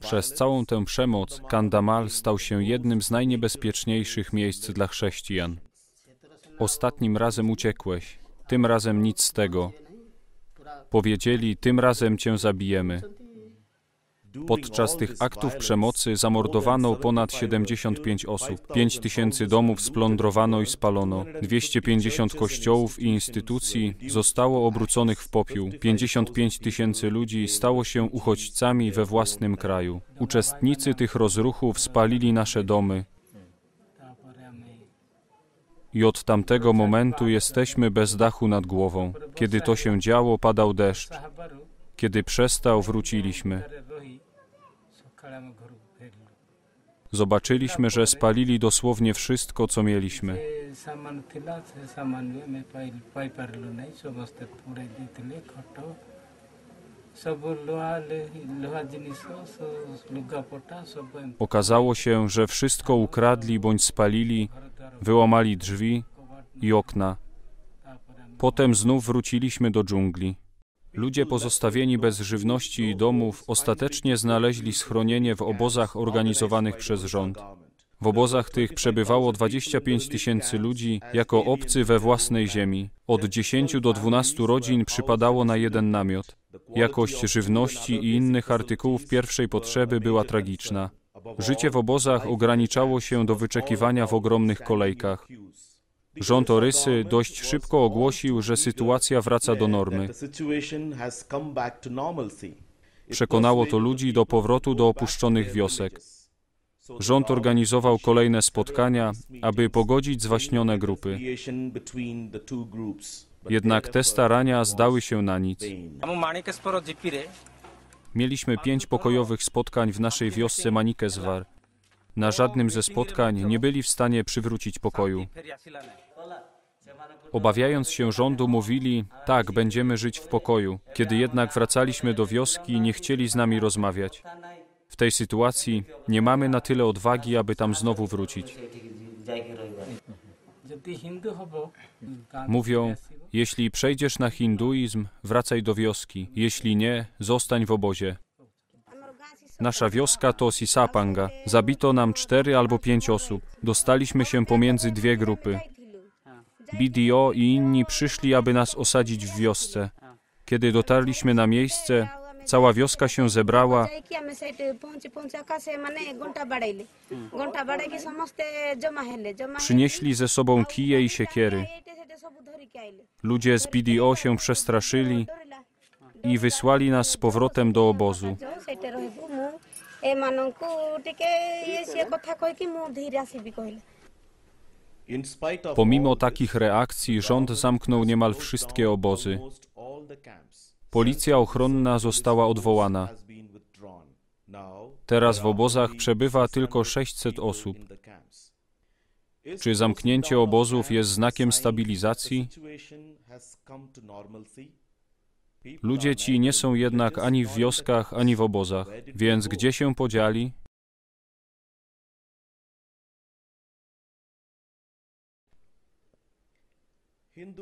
Przez całą tę przemoc Kandamal stał się jednym z najniebezpieczniejszych miejsc dla chrześcijan. Ostatnim razem uciekłeś, tym razem nic z tego. Powiedzieli, tym razem cię zabijemy. Podczas tych aktów przemocy zamordowano ponad 75 osób, 5 tysięcy domów splądrowano i spalono, 250 kościołów i instytucji zostało obróconych w popiół, 55 tysięcy ludzi stało się uchodźcami we własnym kraju. Uczestnicy tych rozruchów spalili nasze domy, i od tamtego momentu jesteśmy bez dachu nad głową. Kiedy to się działo, padał deszcz. Kiedy przestał, wróciliśmy. Zobaczyliśmy, że spalili dosłownie wszystko, co mieliśmy. Okazało się, że wszystko ukradli bądź spalili, wyłamali drzwi i okna. Potem znów wróciliśmy do dżungli. Ludzie pozostawieni bez żywności i domów ostatecznie znaleźli schronienie w obozach organizowanych przez rząd. W obozach tych przebywało 25 tysięcy ludzi jako obcy we własnej ziemi. Od 10 do 12 rodzin przypadało na jeden namiot. Jakość żywności i innych artykułów pierwszej potrzeby była tragiczna. Życie w obozach ograniczało się do wyczekiwania w ogromnych kolejkach. Rząd Orysy dość szybko ogłosił, że sytuacja wraca do normy. Przekonało to ludzi do powrotu do opuszczonych wiosek. Rząd organizował kolejne spotkania, aby pogodzić zwaśnione grupy. Jednak te starania zdały się na nic. Mieliśmy pięć pokojowych spotkań w naszej wiosce Manikeswar na żadnym ze spotkań nie byli w stanie przywrócić pokoju. Obawiając się rządu, mówili: Tak, będziemy żyć w pokoju. Kiedy jednak wracaliśmy do wioski, nie chcieli z nami rozmawiać. W tej sytuacji nie mamy na tyle odwagi, aby tam znowu wrócić. Mówią: Jeśli przejdziesz na hinduizm, wracaj do wioski, jeśli nie, zostań w obozie. Nasza wioska to Sisapanga. Zabito nam cztery albo pięć osób. Dostaliśmy się pomiędzy dwie grupy. BDO i inni przyszli, aby nas osadzić w wiosce. Kiedy dotarliśmy na miejsce, cała wioska się zebrała. Przynieśli ze sobą kije i siekiery. Ludzie z BDO się przestraszyli i wysłali nas z powrotem do obozu. ଯୋଉ ସେଇଠି ରହିବୁ ମୁଁ ଏମାନଙ୍କୁ ଟିକେ ଇଏ ସିଏ କଥା କହିକି ମୁଁ ଧୀରେ ଆସିବି କହିଲେ Pomimo takich reakcji, rząd zamknął niemal wszystkie obozy. Policja ochronna została odwołana. Teraz w obozach przebywa tylko 600 osób. Czy zamknięcie obozów jest znakiem stabilizacji? Ludzie ci nie są jednak ani w wioskach, ani w obozach. Więc gdzie się podzieli?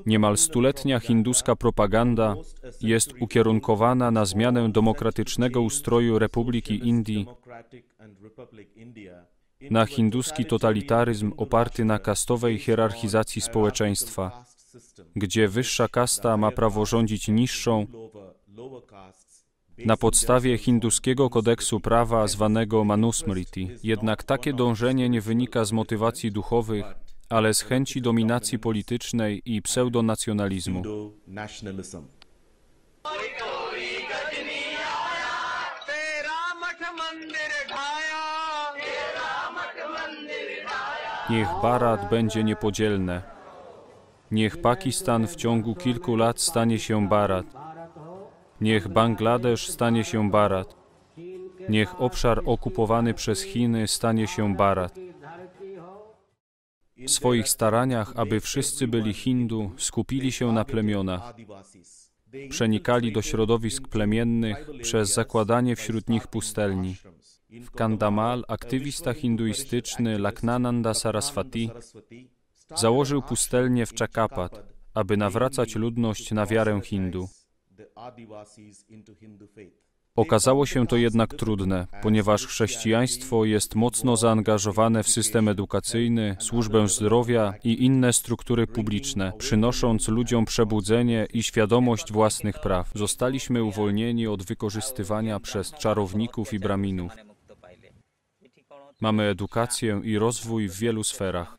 Niemal stuletnia hinduska propaganda jest ukierunkowana na zmianę demokratycznego ustroju Republiki Indii na hinduski totalitaryzm oparty na kastowej hierarchizacji społeczeństwa, gdzie wyższa kasta ma prawo rządzić niższą na podstawie hinduskiego kodeksu prawa zwanego Manusmriti. Jednak takie dążenie nie wynika z motywacji duchowych, ale z chęci dominacji politycznej i pseudonacjonalizmu. Niech Barat będzie niepodzielne. Niech Pakistan w ciągu kilku lat stanie się Bharat. Niech Bangladesz stanie się Bharat. Niech obszar okupowany przez Chiny stanie się Bharat. W swoich staraniach, aby wszyscy byli Hindu, skupili się na plemionach. Przenikali do środowisk plemiennych przez zakładanie wśród nich pustelni. W Kandamal aktywista hinduistyczny Laknananda Saraswati założył pustelnię w Chakapat, aby nawracać ludność na wiarę Hindu. Okazało się to jednak trudne, ponieważ chrześcijaństwo jest mocno zaangażowane w system edukacyjny, służbę zdrowia i inne struktury publiczne, przynosząc ludziom przebudzenie i świadomość własnych praw. Zostaliśmy uwolnieni od wykorzystywania przez czarowników i braminów. Mamy edukację i rozwój w wielu sferach.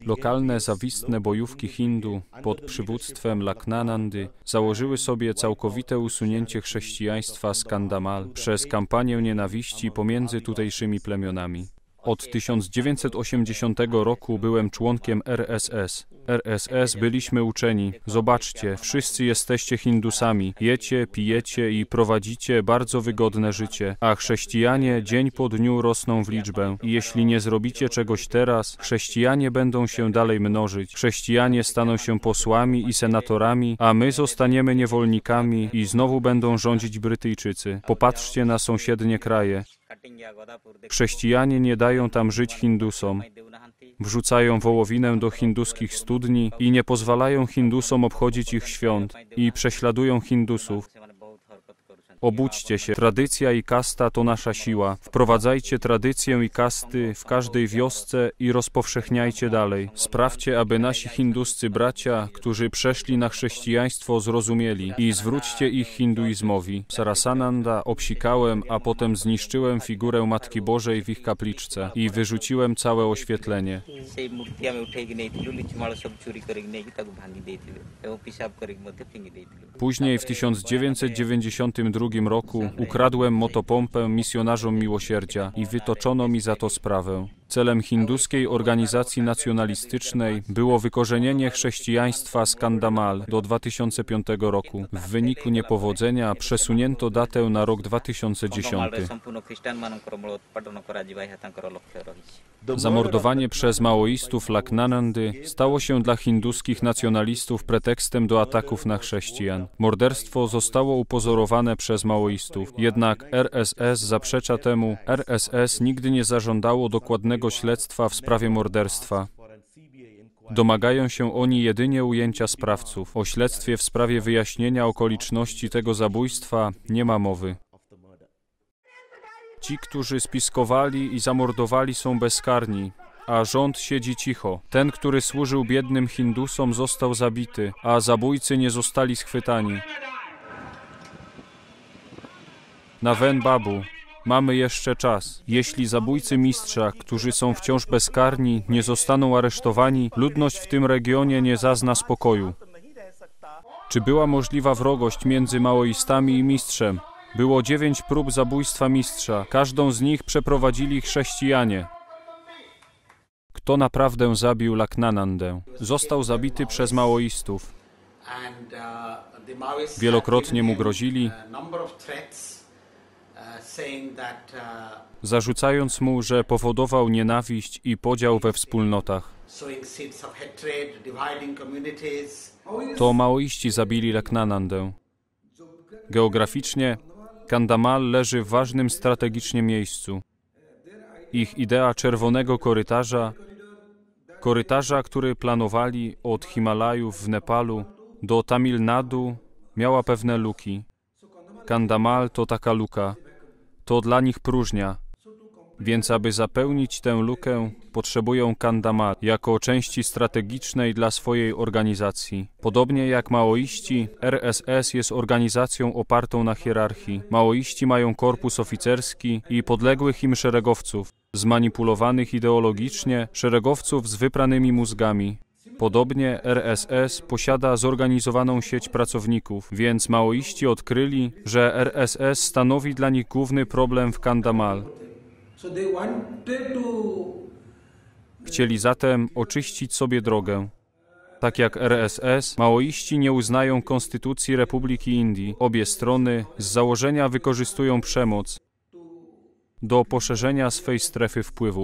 Lokalne zawistne bojówki Hindu pod przywództwem Laknanandy założyły sobie całkowite usunięcie chrześcijaństwa z Kandamal przez kampanię nienawiści pomiędzy tutejszymi plemionami. Od 1980 roku byłem członkiem RSS. RSS byliśmy uczeni. Zobaczcie, wszyscy jesteście Hindusami. Jecie, pijecie i prowadzicie bardzo wygodne życie, a chrześcijanie dzień po dniu rosną w liczbę. I jeśli nie zrobicie czegoś teraz, chrześcijanie będą się dalej mnożyć. Chrześcijanie staną się posłami i senatorami, a my zostaniemy niewolnikami i znowu będą rządzić Brytyjczycy. Popatrzcie na sąsiednie kraje. Chrześcijanie nie dają tam żyć Hindusom. Wrzucają wołowinę do hinduskich studni i nie pozwalają Hindusom obchodzić ich świąt i prześladują Hindusów. Obudźcie się. Tradycja i kasta to nasza siła. Wprowadzajcie tradycję i kasty w każdej wiosce i rozpowszechniajcie dalej. Sprawdźcie, aby nasi hinduscy bracia, którzy przeszli na chrześcijaństwo, zrozumieli i zwróćcie ich hinduizmowi. Sarasananda obsikałem, a potem zniszczyłem figurę Matki Bożej w ich kapliczce i wyrzuciłem całe oświetlenie. Później w 1992 roku ukradłem motopompę misjonarzom miłosierdzia i wytoczono mi za to sprawę. Celem hinduskiej organizacji nacjonalistycznej było wykorzenienie chrześcijaństwa z Kandamal do 2005 roku. W wyniku niepowodzenia przesunięto datę na rok 2010. Zamordowanie przez maoistów Laknanandy stało się dla hinduskich nacjonalistów pretekstem do ataków na chrześcijan. Morderstwo zostało upozorowane przez maoistów, jednak RSS zaprzecza temu. RSS nigdy nie zażądało dokładnego śledztwa w sprawie morderstwa. Domagają się oni jedynie ujęcia sprawców. O śledztwie w sprawie wyjaśnienia okoliczności tego zabójstwa nie ma mowy. Ci, którzy spiskowali i zamordowali są bezkarni, a rząd siedzi cicho. Ten, który służył biednym Hindusom, został zabity, a zabójcy nie zostali schwytani. Nawen Babu, mamy jeszcze czas. Jeśli zabójcy mistrza, którzy są wciąż bezkarni, nie zostaną aresztowani, ludność w tym regionie nie zazna spokoju. Czy była możliwa wrogość między maoistami i mistrzem? Było dziewięć prób zabójstwa mistrza. Każdą z nich przeprowadzili chrześcijanie. Kto naprawdę zabił Laknanandę? Został zabity przez maoistów. Wielokrotnie mu grozili. Grozili, zarzucając mu, że powodował nienawiść i podział we wspólnotach. To maoiści zabili Laknanandę. Geograficznie Kandamal leży w ważnym strategicznie miejscu. Ich idea czerwonego korytarza, korytarza, który planowali od Himalajów w Nepalu do Tamil Nadu, miała pewne luki. Kandamal to taka luka. To dla nich próżnia. Więc aby zapełnić tę lukę, potrzebują Kandamal jako części strategicznej dla swojej organizacji. Podobnie jak maoiści, RSS jest organizacją opartą na hierarchii. Maoiści mają korpus oficerski i podległych im szeregowców, zmanipulowanych ideologicznie, szeregowców z wypranymi mózgami. Podobnie RSS posiada zorganizowaną sieć pracowników, więc maoiści odkryli, że RSS stanowi dla nich główny problem w Kandamal. Chcieli zatem oczyścić sobie drogę. Tak jak RSS, maoiści nie uznają Konstytucji Republiki Indii. Obie strony z założenia wykorzystują przemoc do poszerzenia swej strefy wpływów.